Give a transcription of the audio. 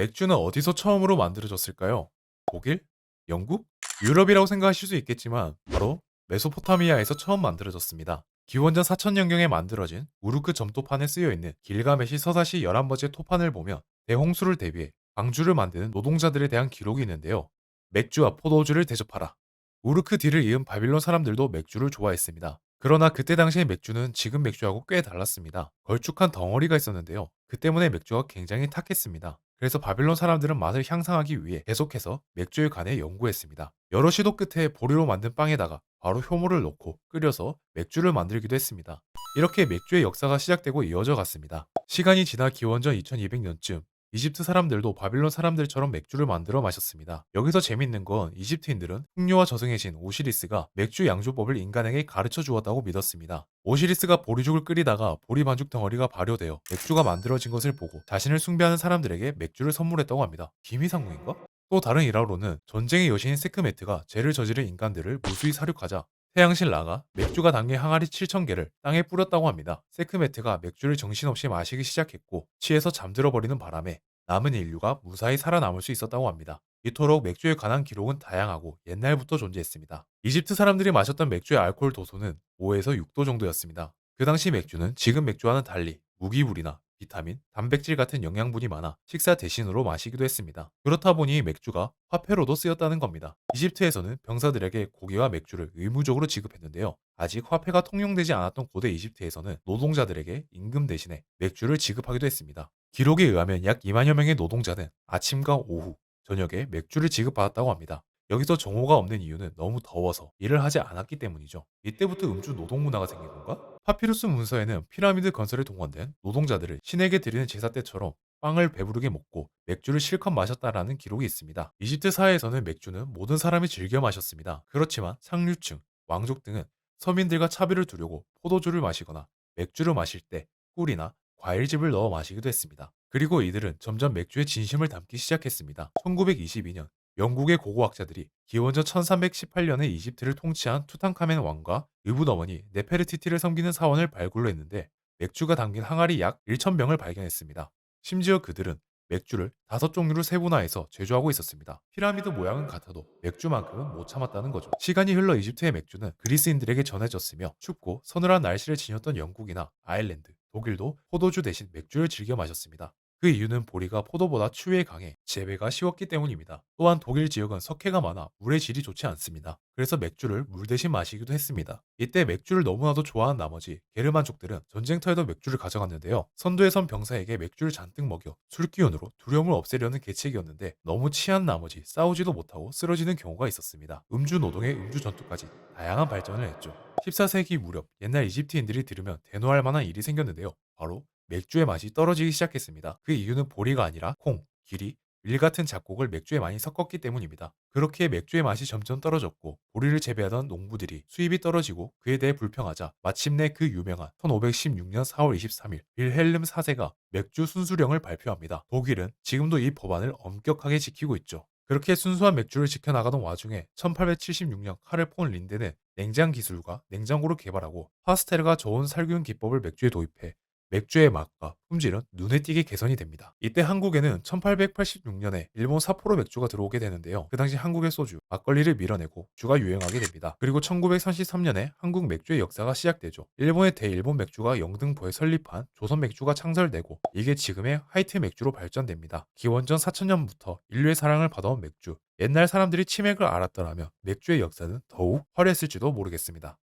맥주는 어디서 처음으로 만들어졌을까요? 독일? 영국? 유럽이라고 생각하실 수 있겠지만 바로 메소포타미아에서 처음 만들어졌습니다. 기원전 4000년경에 만들어진 우르크 점토판에 쓰여 있는 길가메시 서사시 11번째 토판을 보면 대홍수를 대비해 방주를 만드는 노동자들에 대한 기록이 있는데요. 맥주와 포도주를 대접하라. 우르크 뒤를 이은 바빌론 사람들도 맥주를 좋아했습니다. 그러나 그때 당시의 맥주는 지금 맥주하고 꽤 달랐습니다. 걸쭉한 덩어리가 있었는데요. 그 때문에 맥주가 굉장히 탁했습니다. 그래서 바빌론 사람들은 맛을 향상하기 위해 계속해서 맥주에 관해 연구했습니다. 여러 시도 끝에 보리로 만든 빵에다가 바로 효모를 넣고 끓여서 맥주를 만들기도 했습니다. 이렇게 맥주의 역사가 시작되고 이어져 갔습니다. 시간이 지나 기원전 2200년쯤 이집트 사람들도 바빌론 사람들처럼 맥주를 만들어 마셨습니다. 여기서 재밌는 건 이집트인들은 풍요와 저승의 신 오시리스가 맥주 양조법을 인간에게 가르쳐 주었다고 믿었습니다. 오시리스가 보리죽을 끓이다가 보리 반죽 덩어리가 발효되어 맥주가 만들어진 것을 보고 자신을 숭배하는 사람들에게 맥주를 선물했다고 합니다. 기미상궁인가? 또 다른 일화로는 전쟁의 여신인 세크메트가 죄를 저지른 인간들을 무수히 사륙하자 태양신 라가 맥주가 담긴 항아리 7,000개를 땅에 뿌렸다고 합니다. 세크메트가 맥주를 정신없이 마시기 시작했고 취해서 잠들어 버리는 바람에 남은 인류가 무사히 살아남을 수 있었다고 합니다. 이토록 맥주에 관한 기록은 다양하고 옛날부터 존재했습니다. 이집트 사람들이 마셨던 맥주의 알코올 도수는 5에서 6도 정도였습니다. 그 당시 맥주는 지금 맥주와는 달리 무기물이나 비타민, 단백질 같은 영양분이 많아 식사 대신으로 마시기도 했습니다. 그렇다 보니 맥주가 화폐로도 쓰였다는 겁니다. 이집트에서는 병사들에게 고기와 맥주를 의무적으로 지급했는데요. 아직 화폐가 통용되지 않았던 고대 이집트에서는 노동자들에게 임금 대신에 맥주를 지급하기도 했습니다. 기록에 의하면 약 2만여 명의 노동자는 아침과 오후, 저녁에 맥주를 지급받았다고 합니다. 여기서 정오가 없는 이유는 너무 더워서 일을 하지 않았기 때문이죠. 이때부터 음주 노동 문화가 생긴 건가? 파피루스 문서에는 피라미드 건설에 동원된 노동자들을 신에게 드리는 제사 때처럼 빵을 배부르게 먹고 맥주를 실컷 마셨다라는 기록이 있습니다. 이집트 사회에서는 맥주는 모든 사람이 즐겨 마셨습니다. 그렇지만 상류층, 왕족 등은 서민들과 차별을 두려고 포도주를 마시거나 맥주를 마실 때 꿀이나 과일즙을 넣어 마시기도 했습니다. 그리고 이들은 점점 맥주에 진심을 담기 시작했습니다. 1922년 영국의 고고학자들이 기원전 1318년에 이집트를 통치한 투탕카멘 왕과 의붓 어머니 네페르티티를 섬기는 사원을 발굴로 했는데 맥주가 담긴 항아리 약 1,000병을 발견했습니다. 심지어 그들은 맥주를 다섯 종류로 세분화해서 제조하고 있었습니다. 피라미드 모양은 같아도 맥주만큼은 못 참았다는 거죠. 시간이 흘러 이집트의 맥주는 그리스인들에게 전해졌으며 춥고 서늘한 날씨를 지녔던 영국이나 아일랜드, 독일도 포도주 대신 맥주를 즐겨 마셨습니다. 그 이유는 보리가 포도보다 추위에 강해 재배가 쉬웠기 때문입니다. 또한 독일 지역은 석회가 많아 물의 질이 좋지 않습니다. 그래서 맥주를 물 대신 마시기도 했습니다. 이때 맥주를 너무나도 좋아한 나머지 게르만족들은 전쟁터에도 맥주를 가져갔는데요. 선두에 선 병사에게 맥주를 잔뜩 먹여 술 기운으로 두려움을 없애려는 계책이었는데 너무 취한 나머지 싸우지도 못하고 쓰러지는 경우가 있었습니다. 음주 노동의 음주 전투까지 다양한 발전을 했죠. 14세기 무렵 옛날 이집트인들이 들으면 대노할 만한 일이 생겼는데요. 바로 맥주의 맛이 떨어지기 시작했습니다. 그 이유는 보리가 아니라 콩, 기리, 밀 같은 잡곡을 맥주에 많이 섞었기 때문입니다. 그렇게 맥주의 맛이 점점 떨어졌고 보리를 재배하던 농부들이 수입이 떨어지고 그에 대해 불평하자 마침내 그 유명한 1516년 4월 23일 빌헬름 4세가 맥주 순수령을 발표합니다. 독일은 지금도 이 법안을 엄격하게 지키고 있죠. 그렇게 순수한 맥주를 지켜나가던 와중에 1876년 카를 폰 린데는 냉장 기술과 냉장고를 개발하고 파스테르가 저온 살균 기법을 맥주에 도입해 맥주의 맛과 품질은 눈에 띄게 개선이 됩니다. 이때 한국에는 1886년에 일본 사포로 맥주가 들어오게 되는데요. 그 당시 한국의 소주, 막걸리를 밀어내고 주가 유행하게 됩니다. 그리고 1933년에 한국 맥주의 역사가 시작되죠. 일본의 대일본 맥주가 영등포에 설립한 조선 맥주가 창설되고 이게 지금의 화이트 맥주로 발전됩니다. 기원전 4000년부터 인류의 사랑을 받아온 맥주. 옛날 사람들이 치맥을 알았더라면 맥주의 역사는 더욱 화려했을지도 모르겠습니다.